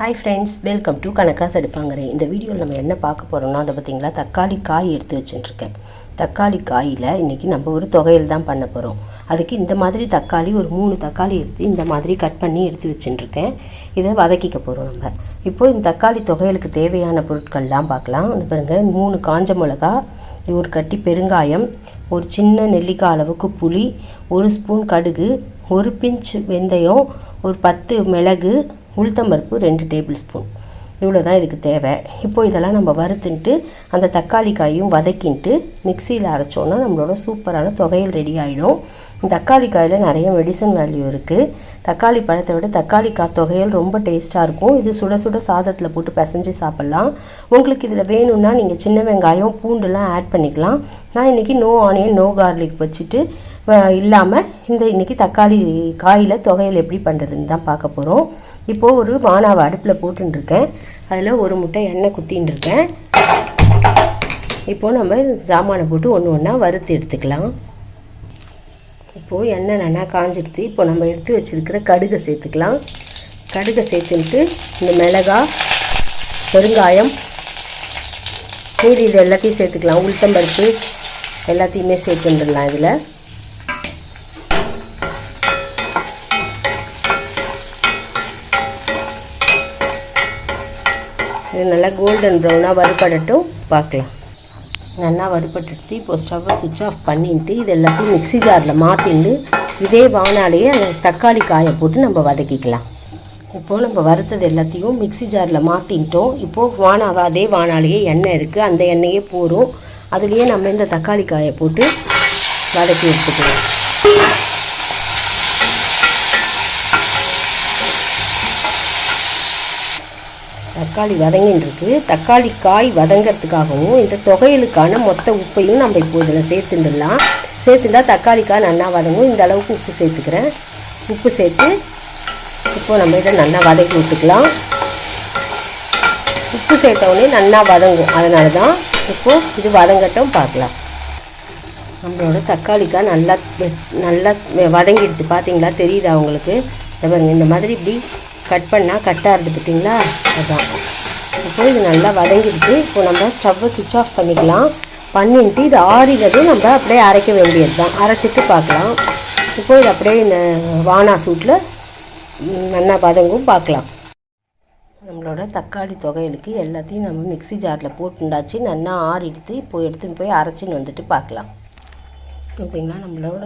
Hi friends welcome to கணக்காஸ் எடுப்பாங்கிறேன் இந்த வீடியோவில் நம்ம என்ன பார்க்க போகிறோம்னா அதை பார்த்திங்களா தக்காளி காய் எடுத்து வச்சுட்டுருக்கேன். தக்காளி காயில் இன்றைக்கி நம்ம ஒரு தொகையில் தான் பண்ண போகிறோம் அதுக்கு இந்த மாதிரி தக்காளி ஒரு மூணு தக்காளி எடுத்து இந்த மாதிரி கட் பண்ணி எடுத்து வச்சுட்டுருக்கேன். இதை வதக்கிக்க போகிறோம் நம்ம. இப்போது இந்த தக்காளி தொகையலுக்கு தேவையான பொருட்கள்லாம் பார்க்கலாம். அந்த பாருங்கள் மூணு காஞ்ச மிளகா ஒரு கட்டி பெருங்காயம் ஒரு சின்ன நெல்லிக்காய் அளவுக்கு புளி ஒரு ஸ்பூன் கடுகு ஒரு பிஞ்ச் வெந்தயம் ஒரு பத்து மிளகு உளுத்தம்பருப்பு ரெண்டு டேபிள் ஸ்பூன். இவ்வளோ தான் இதுக்கு தேவை. இப்போ இதெல்லாம் நம்ம வறுத்துன்ட்டு அந்த தக்காளி காயும் வதக்கின்ட்டு மிக்சியில் அரைச்சோன்னா நம்மளோட சூப்பரான தொகையல் ரெடி ஆகிடும் தக்காளி காயில் நிறைய மெடிசன் வேல்யூ இருக்குது தக்காளி பழத்தை விட தக்காளி காய் தொகையல் ரொம்ப டேஸ்ட்டாக இருக்கும். இது சுட சுட சாதத்தில் போட்டு பிசைஞ்சு சாப்பிட்லாம். உங்களுக்கு இதில் வேணும்னா நீங்கள் சின்ன வெங்காயம் பூண்டுலாம் ஆட் பண்ணிக்கலாம். நான் இன்றைக்கி நோ ஆனியன் நோ கார்லிக் வச்சுட்டு இல்லாமல் இந்த இன்றைக்கி தக்காளி காயில் தொகையில் எப்படி பண்ணுறதுன்னு தான் பார்க்க போகிறோம் இப்போது ஒரு வானாவை அடுப்பில் போட்டுருக்கேன் அதில் ஒரு முட்டை எண்ணெய் குத்தின்னு இருக்கேன் இப்போது நம்ம சாமானை போட்டு ஒன்று ஒன்றா வறுத்து எடுத்துக்கலாம். இப்போது எண்ணெய் நல்லா காஞ்சிடுது இப்போ நம்ம எடுத்து வச்சுருக்கிற கடுகை சேர்த்துக்கலாம். கடுகை சேர்த்துட்டு இந்த மிளகா பெருங்காயம் மீதி இது எல்லாத்தையும் சேர்த்துக்கலாம். உளுத்தம்பருப்பு எல்லாத்தையுமே சேர்த்துட்டுலாம் இதில். இது நல்லா கோல்டன் ப்ரௌனாக வறுபடட்டும். பார்க்கலாம். நல்லா வறுபட்டுட்டு இப்போ ஸ்டவ்வை சுவிட்ச் ஆஃப் பண்ணிட்டு இது எல்லாத்தையும் மிக்ஸி ஜாரில் மாற்றிட்டு இதே வானாலேயே அந்த தக்காளி காயை போட்டு நம்ம வதக்கிக்கலாம். இப்போது நம்ம வறுத்தது எல்லாத்தையும் மிக்ஸி ஜாரில் மாற்றிட்டோம் இப்போது வானாவை அதே வானாலேயே எண்ணெய் இருக்குது அந்த எண்ணெயே போகிறோம் அதுலேயே நம்ம இந்த தக்காளி காயை போட்டு வதக்கி எடுத்துக்கலாம். தக்காளி வதங்கின்னுருக்கு தக்காளி காய் வதங்கிறதுக்காகவும் இந்த தொகையிலுக்கான மொத்த உப்பையும் நம்ம இப்போ இதில் சேர்த்துடலாம் சேர்த்துட்டா தக்காளி காய் நல்லா வதங்கும். இந்த அளவுக்கு உப்பு சேர்த்துக்கிறேன். உப்பு சேர்த்து இப்போ நம்ம இதை நல்லா வதக்கி விட்டுக்கலாம். உப்பு சேர்த்தவுடனே நல்லா வதங்கும். அதனால தான் இப்போது இது வதங்கட்டும் பார்க்கலாம். நம்மளோட தக்காளிக்காய் நல்லா நல்லா வதங்கிடுது பார்த்தீங்களா தெரியுதா உங்களுக்கு? இந்த மாதிரி இப்படி கட் பண்ணால் கட்டாக ஆகுது பார்த்தீங்களா அதான். இப்போ இது நல்லா வதங்கிடுச்சு. இப்போ நம்ம ஸ்டவ்வை சுவிட்ச் ஆஃப் பண்ணிக்கலாம். பண்ணிட்டு இது ஆறினதும் நம்ம அப்படியே அரைக்க வேண்டியது தான் அரைச்சிட்டு பார்க்கலாம். இப்போ இது அப்படியே இந்த வானா சூட்டில் நல்லா வதங்கும் பார்க்கலாம். நம்மளோட தக்காளி தொகையிலுக்கு எல்லாத்தையும் நம்ம மிக்ஸி ஜாரில் போட்டுண்டாச்சு. நல்லா ஆறிடுத்து இப்போ எடுத்துன்னு போய் அரைச்சின்னு வந்துட்டு பார்க்கலாம். ஓகேங்களா? நம்மளோட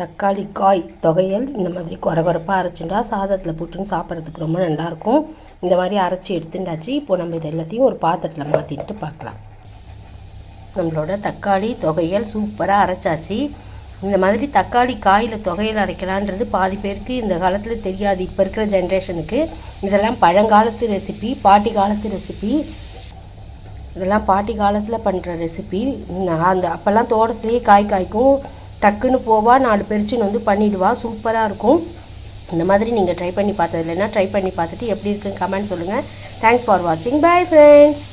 தக்காளி காய் தொகையல் இந்த மாதிரி குறகுறப்பாக குறைப்பாக அரைச்சிண்டா சாதத்தில் போட்டுன்னு சாப்பிட்றதுக்கு ரொம்ப நல்லாயிருக்கும். இந்த மாதிரி அரைச்சி எடுத்துட்டாச்சு. இப்போ நம்ம இது எல்லாத்தையும் ஒரு பாத்திரத்தில் மாற்றிட்டு பார்க்கலாம். நம்மளோட தக்காளி தொகையல் சூப்பராக அரைச்சாச்சு. இந்த மாதிரி தக்காளி காயில் தொகையில் அரைக்கலான்றது பாதி பேருக்கு இந்த காலத்தில் தெரியாது. இப்போ இருக்கிற ஜென்ரேஷனுக்கு இதெல்லாம் பழங்காலத்து ரெசிபி பாட்டி காலத்து ரெசிபி. இதெல்லாம் பாட்டி காலத்தில் பண்ணுற ரெசிபி. அந்த அப்போல்லாம் தோட்டத்துலேயே காய் காய்க்கும். டக்குன்னு போவா நாலு பெருச்சின்னு வந்து பண்ணிவிடுவா சூப்பராக இருக்கும். இந்த மாதிரி நீங்கள் ட்ரை பண்ணி பார்த்தது இல்லைன்னா ட்ரை பண்ணி பார்த்துட்டு எப்படி இருக்குன்னு கமெண்ட் சொல்லுங்கள் தேங்க்ஸ் ஃபார் வாட்சிங் பாய் ஃப்ரெண்ட்ஸ்